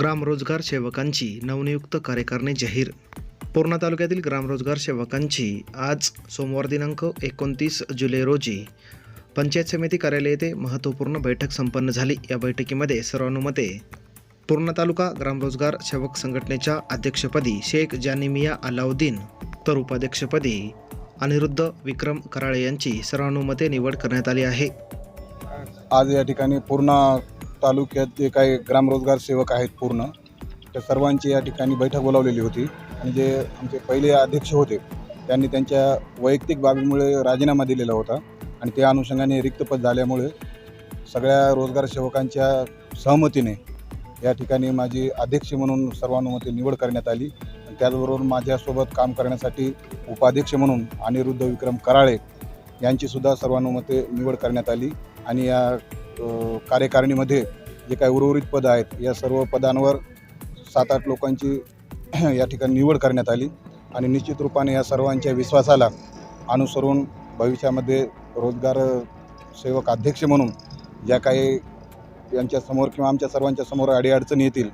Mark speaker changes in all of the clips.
Speaker 1: ग्रामरोजगार सेवकांची नवनियुक्त कार्यकारणी जाहीर. पूर्णा तालुक्यातील ग्रामरोजगार सेवकांची आज सोमवार दिनांक एकोणतीस जुलै रोजी पंचायत समिती कार्यालय येथे महत्त्वपूर्ण बैठक संपन्न झाली. या बैठकीमध्ये सर्वानुमते पूर्णा तालुका ग्रामरोजगार सेवक संघटनेच्या अध्यक्षपदी शेख जानिमिया अलाउद्दीन तर उपाध्यक्षपदी अनिरुद्ध विक्रम कराळे यांची सर्वानुमते निवड करण्यात आली आहे.
Speaker 2: आज या ठिकाणी पूर्णा तालुक्यात जे काही ग्रामरोजगार सेवक आहेत पूर्ण त्या सर्वांची या ठिकाणी बैठक बोलावलेली होती. आणि जे आमचे पहिले अध्यक्ष होते त्यांनी त्यांच्या वैयक्तिक बाबीमुळे राजीनामा दिलेला होता. आणि त्या अनुषंगाने रिक्त पद झाल्यामुळे सगळ्या रोजगार सेवकांच्या सहमतीने या ठिकाणी माझी अध्यक्ष म्हणून सर्वानुमते निवड करण्यात आली. आणि त्याचबरोबर माझ्यासोबत काम करण्यासाठी उपाध्यक्ष म्हणून अनिरुद्ध विक्रम कराळे यांचीसुद्धा सर्वानुमते निवड करण्यात आली. आणि या कार्यकारिणीमध्ये जे काही उर्वरित पदं आहेत या सर्व पदांवर सात आठ लोकांची या ठिकाणी निवड करण्यात आली आणि निश्चित रूपाने या सर्वांच्या विश्वासाला अनुसरून भविष्यामध्ये रोजगार सेवक अध्यक्ष म्हणून ज्या काही यांच्यासमोर किंवा आमच्या सर्वांच्या समोर अडीअडचणी येतील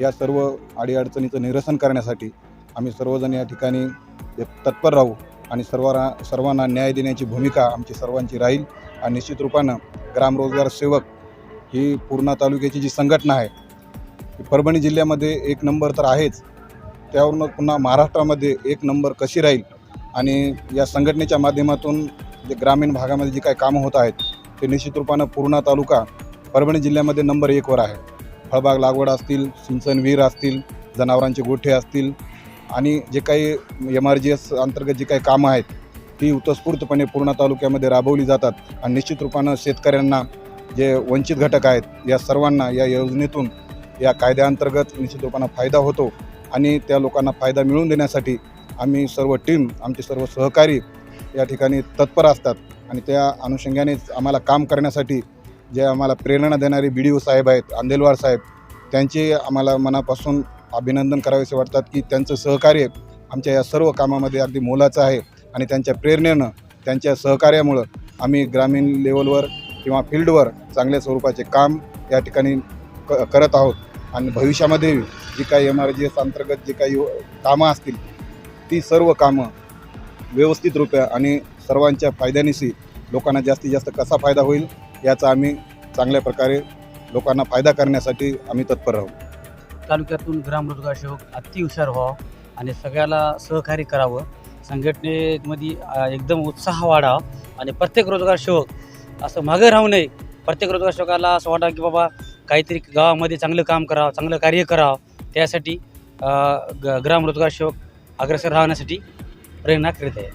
Speaker 2: या सर्व अडीअडचणीचं निरसन करण्यासाठी आम्ही सर्वजण या ठिकाणी तत्पर राहू आणि सर्वांना सर्वांना न्याय देण्याची भूमिका आमची सर्वांची राहील आणि निश्चित रूपानं ग्रामरोजगार सेवक ही पूर्णा तालुक्याची जी संघटना आहे परभणी जिल्ह्यामध्ये एक नंबर तर आहेच. त्यावरून पुन्हा महाराष्ट्रामध्ये एक नंबर कशी राहील आणि या संघटनेच्या माध्यमातून जे ग्रामीण भागामध्ये जी काही कामं होत आहेत ते निश्चित रूपानं पूर्णा तालुका परभणी जिल्ह्यामध्ये नंबर एकवर आहे. फळबाग लागवड असतील सिंचन विहीर असतील जनावरांचे गोठे असतील आणि जे काही एम आर जी एस अंतर्गत जी काही कामं आहेत ती उत्स्फूर्तपणे पूर्णा तालुक्यामध्ये राबवली जातात आणि निश्चित रूपानं शेतकऱ्यांना जे वंचित घटक आहेत या सर्वांना या योजनेतून या कायद्याअंतर्गत निश्चित रूपानं फायदा होतो आणि त्या लोकांना फायदा मिळवून देण्यासाठी आम्ही सर्व टीम आमचे सर्व सहकारी या ठिकाणी तत्पर असतात आणि त्या अनुषंगानेच आम्हाला काम करण्यासाठी जे आम्हाला प्रेरणा देणारे बी डी ओ साहेब आहेत आंदेलवार साहेब त्यांचे आम्हाला मनापासून अभिनंदन करावेसे वाटतात की त्यांचं सहकार्य आमच्या या सर्व कामामध्ये अगदी मोलाचं आहे आणि त्यांच्या प्रेरणेनं त्यांच्या सहकार्यामुळं आम्ही ग्रामीण लेवलवर किंवा फील्डवर चांगल्या स्वरूपाचे काम या ठिकाणी क करत आहोत. आणि भविष्यामध्ये जी काही एम आर जी एस अंतर्गत जी काही कामं असतील ती सर्व कामं व्यवस्थित रुपया आणि सर्वांच्या फायद्यानिशी लोकांना जास्तीत जास्त कसा फायदा होईल याचा आम्ही चांगल्या प्रकारे लोकांना फायदा करण्यासाठी आम्ही तत्पर राहू.
Speaker 3: तालुक्यातून ग्रामरोजगार सेवक अति हुशार व्हावं आणि सगळ्याला सहकार्य करावं. संघटनेमध्ये एकदम उत्साह वाढावा आणि प्रत्येक रोजगार सेवक असं मागे राहू नये. प्रत्येक रोजगार असं वाटावं की बाबा काहीतरी गावामध्ये चांगलं काम करावं चांगलं कार्य करावं. त्यासाठी ग ग्राम रोजगार सेवक अग्रेसर राहण्यासाठी प्रेरणा करीत आहे